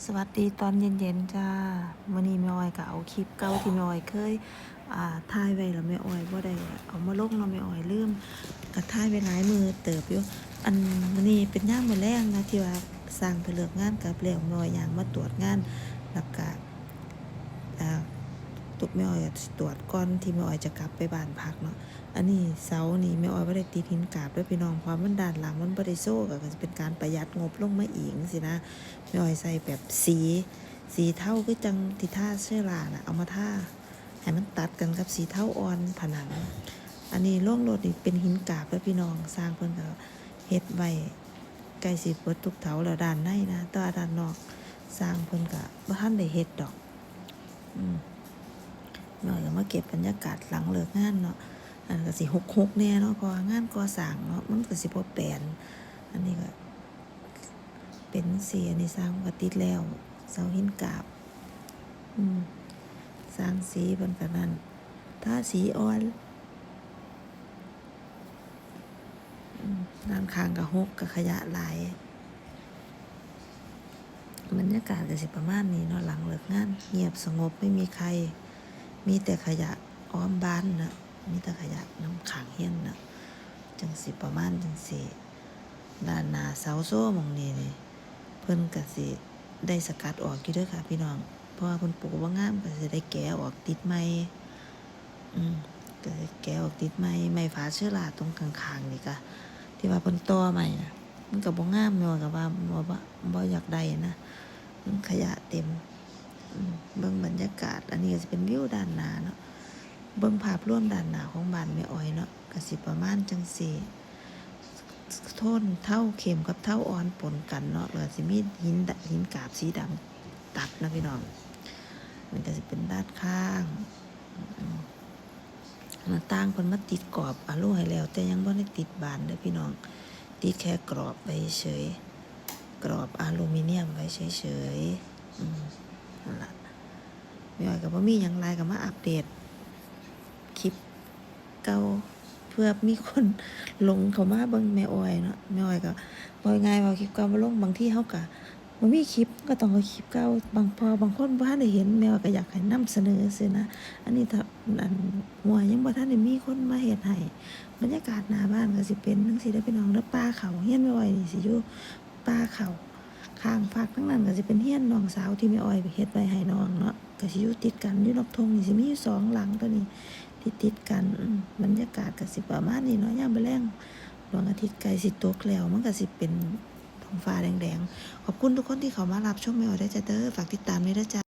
สวัสดีตอนเย็นๆจ้ามื่อนี้แม่อ้อยก็เอาคลิปเก่าที่แม่อ้อยเคยอ่าถ่ายไว้แล้วแม่อ้อยบ่ได้เอามาลงเนาะแม่อ้อยลืมก็ถ่ายไว้หลายมือเติบอยู่อันมื้อนี้เป็นย่ามมื้อแรงนะที่ว่าสร้างเพิ่นเลิกงานกับแล้วแม่อ้อยย่างมาตรวจงานแล้วก็อ่าตุกแม่อ้อยตรวจก่อนที่แม่อ้อยจะกลับไปบ้านพักเนาะ อันนี้เสานี่แม่อ้อยบ่ได้ติดหินกาบด้วยพี่น้องเพราะมันด้านหลังมันบ่ได้โซ่ก็จะเป็นการประหยัดงบลงมาอีกจังซี่นะแม่อ้อยใส่แบบสี สีเท่าคือจังที่ท่าเสื้อลาน่ะเอามาท่าให้มันตัดกันกับสีเท่าอ่อนผนัง อันนี้ล่องโลดนี่เป็นหินกาบแล้วพี่น้องสร้างเพิ่นก็เฮ็ดไว้ใกล้สิเปิดทุกเถาแล้วด้านในนะแตว่าด้านนอกสร้างเพิ่นก็บ่ทันได้เฮ็ดดอก อืมแม่อ้อยก็มาเก็บบรรยากาศหลังเลิกงานเนาะ อันก็สิหกๆแน่เนาะพราะว่างานก่อสร้างเนาะมันก็สิบ่แปลนอันนี้ก็เป็นสีอันนี้สร้างก็ติดแล้วเสาหินกราบอืมสร้างสีบนกันนั้นถ้าสีอ่อนด้านข้างกับหกกับขยะหลายบรรยากาศก็สิประมาณนี้เนาะหลังเลิกงาน เงียบสงบไม่มีใคร มีแต่ขยะอ้อมบ้านนะ มีแต่ขยะน้ำขังเฮี้ยนเนาะจังสิประมาณจังสิด้านหน้าเสาโซ่มองนี้นี่เพิ่นก็สิได้สกัดออกอยู่ด้อค่ะ พี่น้อง เพราะว่าเพิ่นปลูกว่างามก็สิได้แกะออกติดใหม่อืมก็สิแกะออกติดใหม่ไม้ฝาเชื้อราตรงข้างๆนี่ก็ที่ว่าเพิ่นต่อใหม่นะมันก็บ่งามแม่ว่าก็ว่าบ่บ่บ่อยากได้นะมันขยะเต็มเบิ่งบรรยากาศ อันนี้ก็สิเป็นวิวด้านหน้าเนาะ เบิ่งภาพรวมด้านหน้าของบ้านแม่อ้อยเนาะก็สิประมาณจังซี่โทนเท่าเข็มกับเท่าอ่อนปนกันเนาะแล้วสิมีหินดหินกาบสีดำตัดนะพี่น้อง มันก็จะเป็นด้านข้างหน้าต่างเพิ่นมาติดกรอบอะโลให้แล้ว แต่ยังบ่ได้ติดบานเด้อพี่น้อง ติดแค่กรอบไว้เฉย กรอบอลูมิเนียมไว้เฉยๆอืมนั่นล่ะไม่ว่าก็บ่มีหยังหลายก็มาอัปเดต เก่าเพื่อมีคนลงเขามาเบิ่งแม่อ้อยเนาะแม่อ้อยก็บ่ง่ายว่าคลิปเก่ามาลงบางที่เฮาก็บ่มีคลิปก็ต้องเอาคลิปเก่าบางพอบางคนบ่ทันได้เห็นแม่อ้อยก็อยากให้นำเสนอซื่อนะ อันนี้ถ้าอันหัวยังบ่ทันได้มีคนมาเฮ็ดให้บรรยากาศหน้าบ้านก็สิเป็นจังซี่เด้อพี่น้องเด้อป่าเขาเฮียนแม่อ้อยนี่สิอยู่ป่าเขาข้างภาคทั้งนั้นก็สิเป็นเฮียนน้องสาวที่แม่อ้อยไปเฮ็ดไว้ให้น้องเนาะก็สิอยู่ติดกันอยู่นอกทงนี่สิมีอยู่สองหลังตัวนี้ ติดติดกันบรรยากาศกับสิประมาณนี้เนาะย่างไปแรงดวงอาทิตย์ไกลสิตกแล้วมันก็สิเป็นท้องฟ้าแดงๆ ขอบคุณทุกคนที่เข้ามารับชมแมวได้จ้าเด้อฝากติดตามด้วยนะจ๊ะ